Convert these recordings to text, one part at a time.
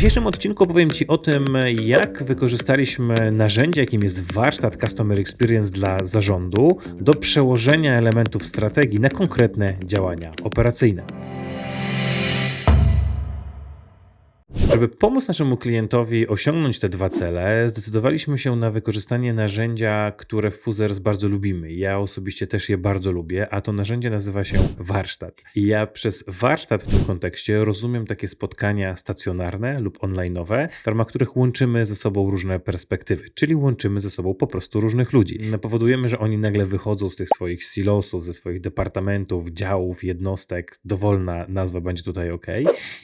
dzisiejszym odcinku opowiem Ci o tym, jak wykorzystaliśmy narzędzie, jakim jest warsztat Customer Experience dla zarządu, do przełożenia elementów strategii na konkretne działania operacyjne. Żeby pomóc naszemu klientowi osiągnąć te dwa cele, zdecydowaliśmy się na wykorzystanie narzędzia, które w Fuzers bardzo lubimy. Ja osobiście też je bardzo lubię, a to narzędzie nazywa się warsztat. I ja przez warsztat w tym kontekście rozumiem takie spotkania stacjonarne lub online'owe, w ramach których łączymy ze sobą różne perspektywy, czyli łączymy ze sobą po prostu różnych ludzi. Powodujemy, że oni nagle wychodzą z tych swoich silosów, ze swoich departamentów, działów, jednostek, dowolna nazwa będzie tutaj ok,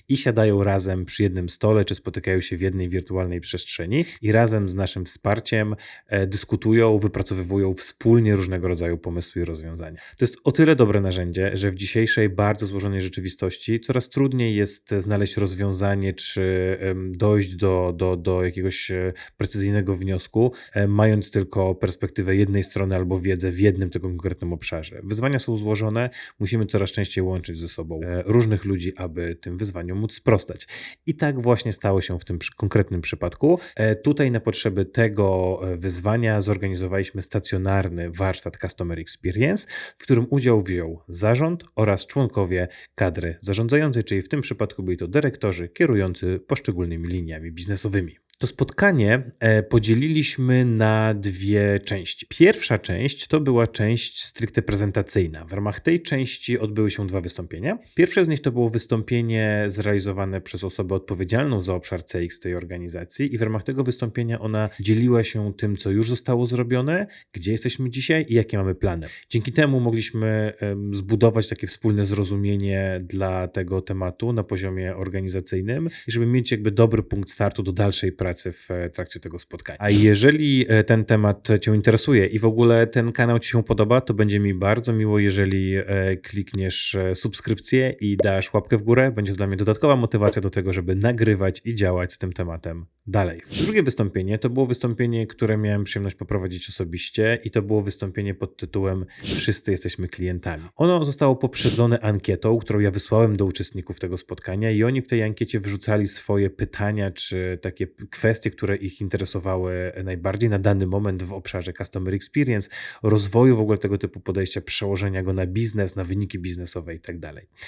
i siadają razem przy jednym stole, czy spotykają się w jednej wirtualnej przestrzeni i razem z naszym wsparciem e, dyskutują, wypracowywują wspólnie różnego rodzaju pomysły i rozwiązania. To jest o tyle dobre narzędzie, że w dzisiejszej bardzo złożonej rzeczywistości coraz trudniej jest znaleźć rozwiązanie, czy dojść do, do, do jakiegoś e, precyzyjnego wniosku, e, mając tylko perspektywę jednej strony albo wiedzę w jednym tylko konkretnym obszarze. Wyzwania są złożone, musimy coraz częściej łączyć ze sobą różnych ludzi, aby tym wyzwaniom móc sprostać. I tak właśnie stało się w tym konkretnym przypadku. E, tutaj na potrzeby tego e, wyzwania zorganizowaliśmy stacjonarny warsztat Customer Experience, w którym udział wziął zarząd oraz członkowie kadry zarządzającej, czyli w tym przypadku byli to dyrektorzy kierujący poszczególnymi liniami biznesowymi. To spotkanie e, podzieliliśmy na dwie części. Pierwsza część to była część stricte prezentacyjna. W ramach tej części odbyły się dwa wystąpienia. Pierwsze z nich to było wystąpienie zrealizowane przez osobę odpowiedzialną za obszar CX tej organizacji i w ramach tego wystąpienia ona dzieliła się tym, co już zostało zrobione, gdzie jesteśmy dzisiaj i jakie mamy plany. Dzięki temu mogliśmy zbudować takie wspólne zrozumienie dla tego tematu na poziomie organizacyjnym i żeby mieć jakby dobry punkt startu do dalszej pracy pracy w e, trakcie tego spotkania. A jeżeli e, ten temat Cię interesuje i w ogóle ten kanał Ci się podoba, to będzie mi bardzo miło, jeżeli e, klikniesz subskrypcję i dasz łapkę w górę. Będzie to dla mnie dodatkowa motywacja do tego, żeby nagrywać i działać z tym tematem dalej. Drugie wystąpienie to było wystąpienie, które miałem przyjemność poprowadzić osobiście i to było wystąpienie pod tytułem Wszyscy jesteśmy klientami. Ono zostało poprzedzone ankietą, którą ja wysłałem do uczestników tego spotkania i oni w tej ankiecie wrzucali swoje pytania czy takie kwestie, które ich interesowały najbardziej na dany moment w obszarze customer experience, rozwoju w ogóle tego typu podejścia, przełożenia go na biznes, na wyniki biznesowe i tak.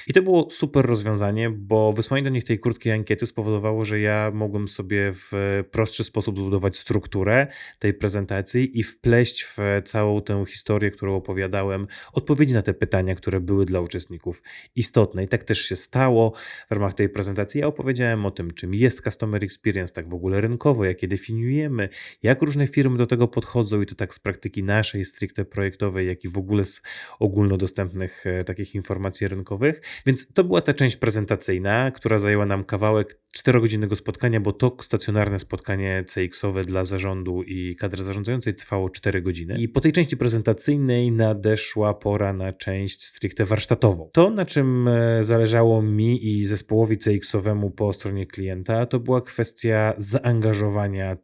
I to było super rozwiązanie, bo wysłanie do nich tej krótkiej ankiety spowodowało, że ja mogłem sobie w prostszy sposób zbudować strukturę tej prezentacji i wpleść w całą tę historię, którą opowiadałem, odpowiedzi na te pytania, które były dla uczestników istotne. I tak też się stało w ramach tej prezentacji. Ja opowiedziałem o tym, czym jest customer experience, tak w ogóle rynkowo, jakie definiujemy, jak różne firmy do tego podchodzą i to tak z praktyki naszej, stricte projektowej, jak i w ogóle z ogólnodostępnych e, takich informacji rynkowych. Więc to była ta część prezentacyjna, która zajęła nam kawałek 4-godzinnego spotkania, bo to stacjonarne spotkanie CX-owe dla zarządu i kadry zarządzającej trwało 4 godziny. I po tej części prezentacyjnej nadeszła pora na część stricte warsztatową. To, na czym e, zależało mi i zespołowi CX-owemu po stronie klienta, to była kwestia zaangażowania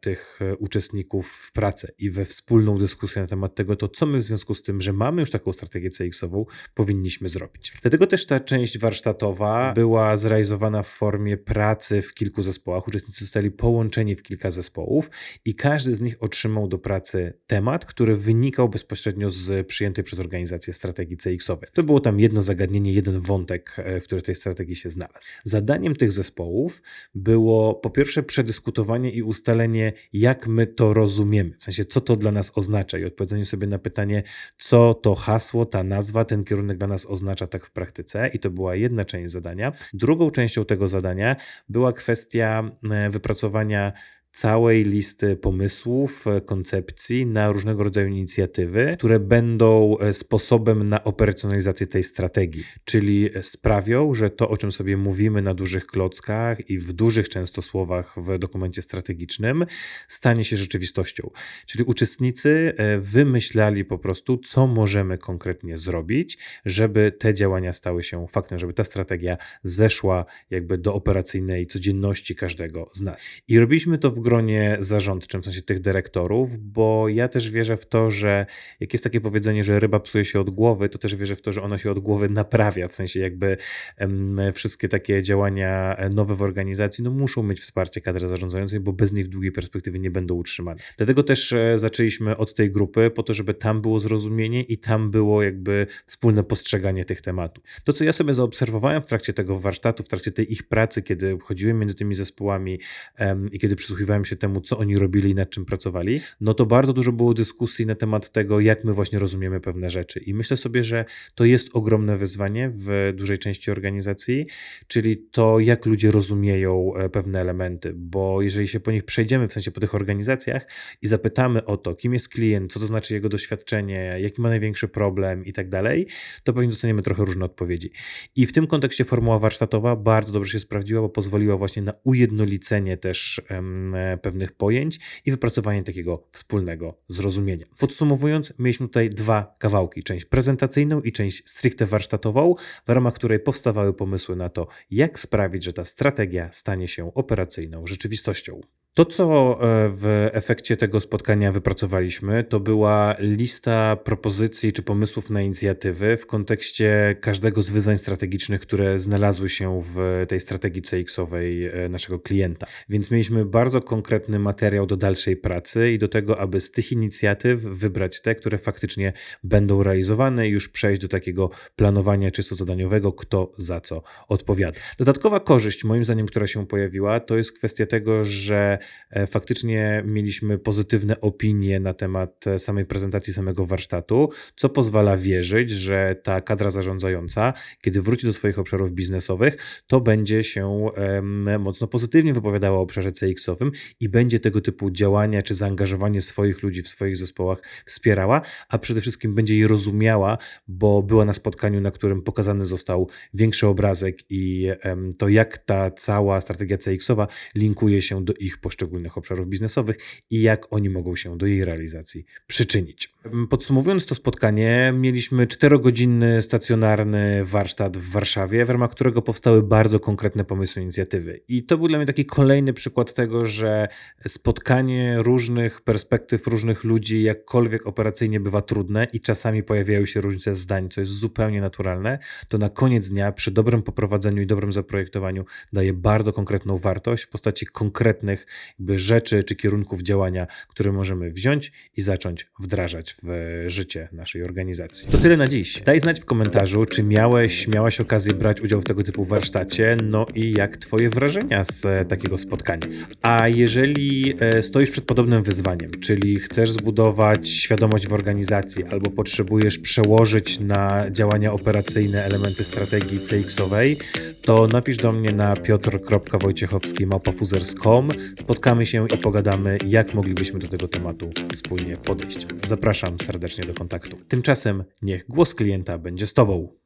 tych e, uczestników w pracę i we wspólną dyskusję na temat tego, to co my w związku z tym, że mamy już taką strategię CX-ową, powinniśmy zrobić. Dlatego też ta część warsztatowa była zrealizowana w formie pracy w kilku zespołach. Uczestnicy zostali połączeni w kilka zespołów i każdy z nich otrzymał do pracy temat, który wynikał bezpośrednio z przyjętej przez organizację strategii CX-owej. To było tam jedno zagadnienie, jeden wątek, e, w który tej strategii się znalazł. Zadaniem tych zespołów było po pierwsze przedyskutowanie i ustalenie, jak my to rozumiemy, w sensie co to dla nas oznacza? I odpowiedzenie sobie na pytanie, co to hasło, ta nazwa, ten kierunek dla nas oznacza tak w praktyce. I to była jedna część zadania. Drugą częścią tego zadania była kwestia e, wypracowania całej listy pomysłów, e, koncepcji na różnego rodzaju inicjatywy, które będą e, sposobem na operacjonalizację tej strategii, czyli sprawią, że to, o czym sobie mówimy na dużych klockach i w dużych często słowach w dokumencie strategicznym, stanie się rzeczywistością. Czyli uczestnicy e, wymyślali po prostu, co możemy konkretnie zrobić, żeby te działania stały się faktem, żeby ta strategia zeszła jakby do operacyjnej codzienności każdego z nas. I robiliśmy to w gronie zarządczym, w sensie tych dyrektorów, bo ja też wierzę w to, że jak jest takie powiedzenie, że ryba psuje się od głowy, to też wierzę w to, że ona się od głowy naprawia, w sensie jakby wszystkie takie działania e, nowe w organizacji, no muszą mieć wsparcie kadry zarządzającej, bo bez nich w długiej perspektywie nie będą utrzymane. Dlatego też e, zaczęliśmy od tej grupy, po to, żeby tam było zrozumienie i tam było jakby wspólne postrzeganie tych tematów. To, co ja sobie zaobserwowałem w trakcie tego warsztatu, w trakcie tej ich pracy, kiedy chodziłem między tymi zespołami i kiedy przysłuchiwałem się temu, co oni robili i nad czym pracowali, no to bardzo dużo było dyskusji na temat tego, jak my właśnie rozumiemy pewne rzeczy. I myślę sobie, że to jest ogromne wyzwanie w dużej części organizacji, czyli to, jak ludzie rozumieją e, pewne elementy, bo jeżeli się po nich przejdziemy, w sensie po tych organizacjach i zapytamy o to, kim jest klient, co to znaczy jego doświadczenie, jaki ma największy problem i tak dalej, to pewnie dostaniemy trochę różne odpowiedzi. I w tym kontekście formuła warsztatowa bardzo dobrze się sprawdziła, bo pozwoliła właśnie na ujednolicenie też pewnych pojęć i wypracowanie takiego wspólnego zrozumienia. Podsumowując, mieliśmy tutaj dwa kawałki, część prezentacyjną i część stricte warsztatową, w ramach której powstawały pomysły na to, jak sprawić, że ta strategia stanie się operacyjną rzeczywistością. To, co e, w efekcie tego spotkania wypracowaliśmy, to była lista propozycji czy pomysłów na inicjatywy w kontekście każdego z wyzwań strategicznych, które znalazły się w tej strategii CX-owej e, naszego klienta. Więc mieliśmy bardzo konkretny materiał do dalszej pracy i do tego, aby z tych inicjatyw wybrać te, które faktycznie będą realizowane i już przejść do takiego planowania czysto zadaniowego, kto za co odpowiada. Dodatkowa korzyść, moim zdaniem, która się pojawiła, to jest kwestia tego, że faktycznie mieliśmy pozytywne opinie na temat e, samej prezentacji samego warsztatu, co pozwala wierzyć, że ta kadra zarządzająca, kiedy wróci do swoich obszarów biznesowych, to będzie się mocno pozytywnie wypowiadała o obszarze CX-owym i będzie tego typu działania czy zaangażowanie swoich ludzi w swoich zespołach wspierała, a przede wszystkim będzie je rozumiała, bo była na spotkaniu, na którym pokazany został większy obrazek i to, jak ta cała strategia CX-owa linkuje się do ich poszczególnych obszarów biznesowych i jak oni mogą się do jej realizacji przyczynić. Podsumowując to spotkanie, mieliśmy czterogodzinny stacjonarny warsztat w Warszawie, w ramach którego powstały bardzo konkretne pomysły inicjatywy. I to był dla mnie taki kolejny przykład tego, że spotkanie różnych perspektyw, różnych ludzi, jakkolwiek operacyjnie bywa trudne i czasami pojawiają się różnice zdań, co jest zupełnie naturalne, to na koniec dnia przy dobrym poprowadzeniu i dobrym zaprojektowaniu daje bardzo konkretną wartość w postaci konkretnych jakby rzeczy czy kierunków działania, które możemy wziąć i zacząć wdrażać w życie naszej organizacji. To tyle na dziś. Daj znać w komentarzu, czy miałeś, miałaś okazję brać udział w tego typu warsztacie, no i jak twoje wrażenia z e, takiego spotkania. A jeżeli e, stoisz przed podobnym wyzwaniem, czyli chcesz zbudować świadomość w organizacji albo potrzebujesz przełożyć na działania operacyjne elementy strategii CX-owej, to napisz do mnie na piotr.wojciechowski.mapafuzers.com. Spotkamy się i pogadamy, jak moglibyśmy do tego tematu wspólnie podejść. Zapraszam serdecznie do kontaktu. Tymczasem niech głos klienta będzie z Tobą.